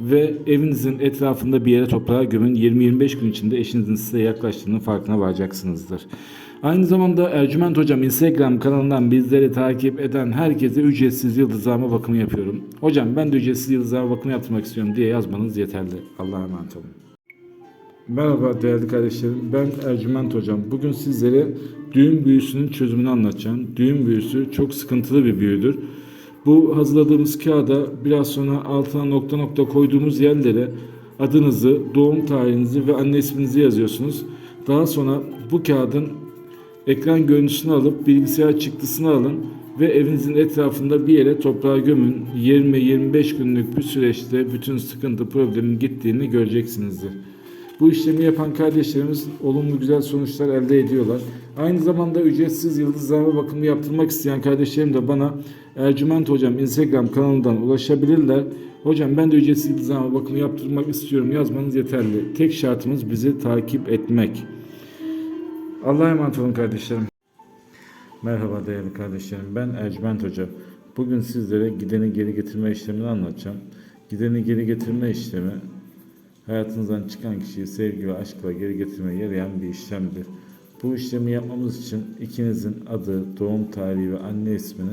ve evinizin etrafında bir yere toprağa gömün. 20-25 gün içinde eşinizin size yaklaştığının farkına varacaksınızdır. Aynı zamanda Ercüment Hocam Instagram kanalından bizleri takip eden herkese ücretsiz yıldızlama bakımı yapıyorum. Hocam ben de ücretsiz yıldızlama bakımı yaptırmak istiyorum diye yazmanız yeterli. Allah'a emanet olun. Merhaba değerli kardeşlerim. Ben Ercüment Hocam. Bugün sizlere düğün büyüsünün çözümünü anlatacağım. Düğün büyüsü çok sıkıntılı bir büyüdür. Bu hazırladığımız kağıda biraz sonra altına nokta nokta koyduğumuz yerlere adınızı, doğum tarihinizi ve anne isminizi yazıyorsunuz. Daha sonra bu kağıdın ekran görüntüsünü alıp bilgisayar çıktısını alın ve evinizin etrafında bir yere toprağa gömün. 20-25 günlük bir süreçte bütün sıkıntı problemin gittiğini göreceksinizdir. Bu işlemi yapan kardeşlerimiz olumlu güzel sonuçlar elde ediyorlar. Aynı zamanda ücretsiz yıldızlama bakımı yaptırmak isteyen kardeşlerim de bana Ercüment Hocam Instagram kanalından ulaşabilirler. Hocam ben de ücretsiz yıldızlama bakımı yaptırmak istiyorum yazmanız yeterli. Tek şartımız bizi takip etmek. Allah'a emanet olun kardeşlerim. Merhaba değerli kardeşlerim. Ben Ercüment Hoca. Bugün sizlere gideni geri getirme işlemini anlatacağım. Gideni geri getirme işlemi hayatınızdan çıkan kişiyi sevgi ve aşkla geri getirmeye yarayan bir işlemdir. Bu işlemi yapmamız için ikinizin adı, doğum tarihi ve anne ismini